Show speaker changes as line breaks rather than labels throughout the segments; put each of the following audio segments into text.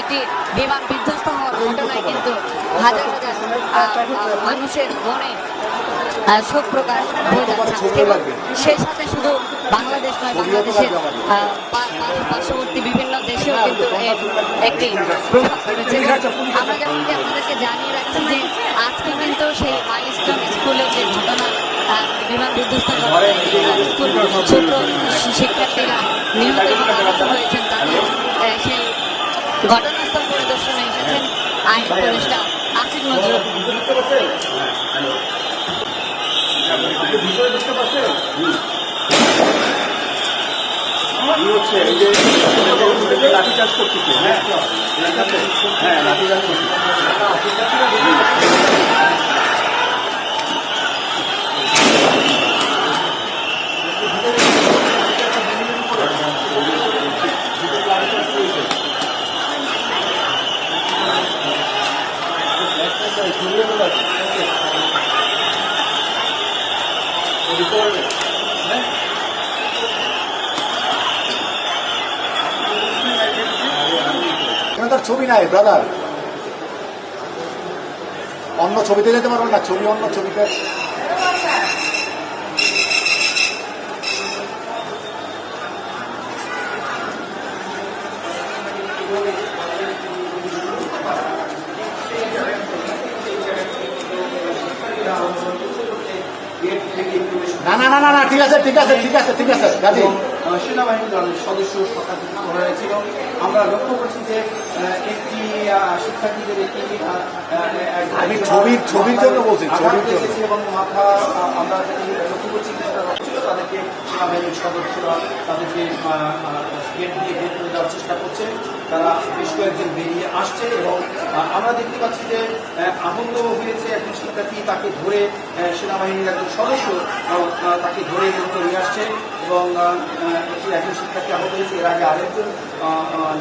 একটি বিমান বিধ্বস্ত হওয়ার ঘটনায় কিন্তু হাজার হাজার মানুষের মনে শোক প্রকাশ হয়ে যাচ্ছে। সেই সাথে শুধু বাংলাদেশ নয় বাংলাদেশের পার্শ্ববর্তী বিভিন্ন দেশেও কিন্তু এর একটি প্রভাব পড়েছে। আমরা যেমনটি আপনাদেরকে জানিয়ে রাখছি যে আজকে কিন্তু সেই মাইলস্টোন স্কুলের যে ঘটনা বিমান বিধ্বস্ত স্কুল ছাত্র শিক্ষার্থীরা নিহত এবং আহত হয়েছেন। তাদের ঘটনাস্থল পরিদর্শনে এসেছেন আইন উপদেষ্টা আসিফ নজরুল।
হচ্ছে এই যে লাঠি চাষ করতেছে হ্যাঁ। হ্যাঁ লাঠি চাষ করতেছে
তার ছবি নাই ব্রাদার অন্য ছবিতে যেতে পারবেন না ছবি অন্য ছবিতে। না না না না না ঠিক আছে ঠিক আছে ঠিক আছে ঠিক আছে গাজী
সেনাবাহিনীর সেনাবাহিনী সদস্য শতাধিক করা হয়েছিল আমরা লক্ষ্য করছি যে একটি শিক্ষার্থীদের একটি
আমি ছবির- ছবির জন্য বলছি, ছবির জন্য।
এবং মাথা আমরা লক্ষ্য করছি তাদেরকে সেনাবাহিনীর সদস্যরা তাদেরকে গেট দিয়ে বের করে দেওয়ার চেষ্টা করছে। তারা বেশ কয়েকজন বেরিয়ে আসছে এবং আমরা দেখতে পাচ্ছি যে আহ, আহত হয়েছে একজন শিক্ষার্থী তাকে ধরে সেনাবাহিনীর একজন সদস্য তাকে ধরে মূলত নিয়ে এবং একজন শিক্ষার্থী আহত হয়েছে। এর আগে আরেকজন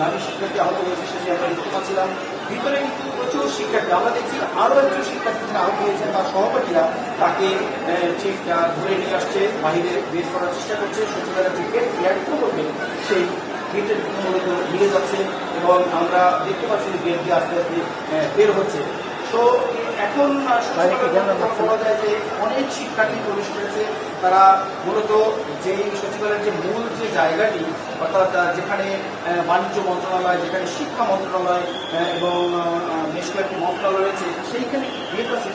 নারী শিক্ষার্থী আহত হয়েছে সেটি আমরা দেখতে পাচ্ছিলাম। ভিতরে কিন্তু প্রচুর শিক্ষার্থী আমরা দেখছি আরও একজন শিক্ষার্থী যিনি আহত হয়েছেন তার সহপাঠীরা তাকে ঠিক ধরে নিয়ে আসছে বাহিরে বের করার চেষ্টা করছে সচিবালয়ের যে গেট একটু করবে সেই গেটের মূলত নিয়ে যাচ্ছে এবং আমরা দেখতে পাচ্ছি যে গেট দিয়ে আস্তে আস্তে বের হচ্ছে। তো এখন বলা যায় যে অনেক শিক্ষার্থী প্রবেশ করেছে তারা মূলত যেই সচিবালয়ের যে মূল যে জায়গাটি, অর্থাৎ যেখানে বাণিজ্য মন্ত্রণালয়, যেখানে শিক্ষা মন্ত্রণালয় এবং বেশ কয়েকটি মন্ত্রণালয় রয়েছে, সেইখানে গেট আছে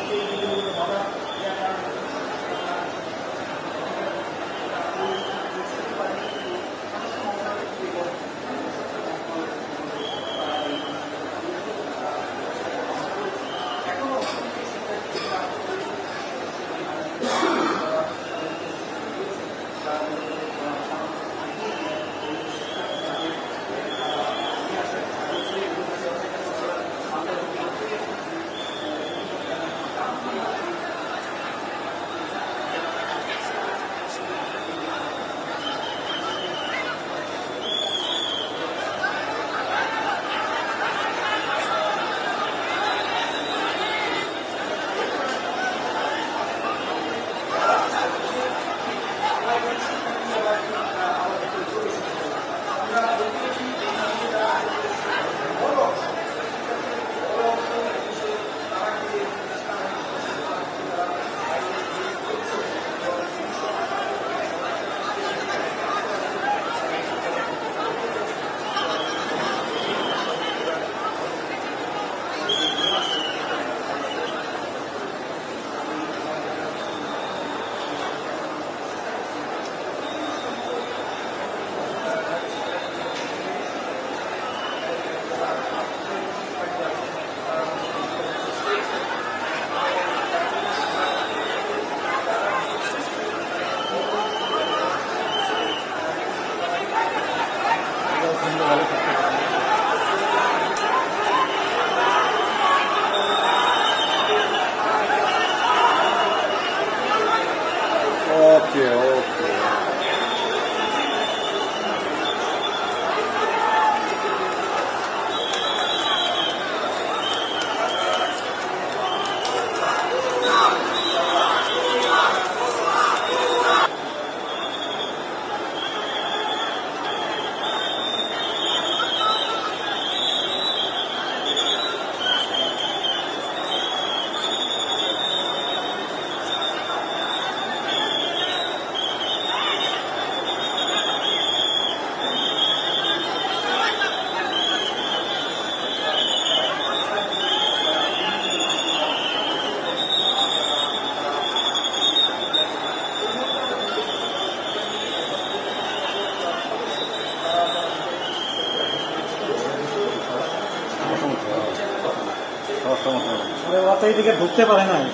ওরা এইদিকে ঢুকতে পারে নাই।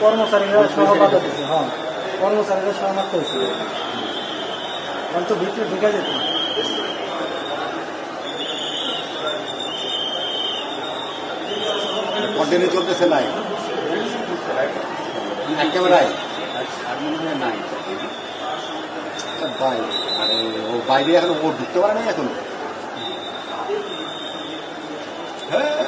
কর্মচারীরা সহবাদ হচ্ছে হ্যাঁ। কর্মচারীরা সহবাদ হয়েছে। আমি তো ভিতরে ঢুকে যেত।
কন্টিনিউ চলতেছে নাই? একেবারে নাই আরে ও বাইরে এখন ও ঢুকতে পারে নাই এখন? হ্যাঁ।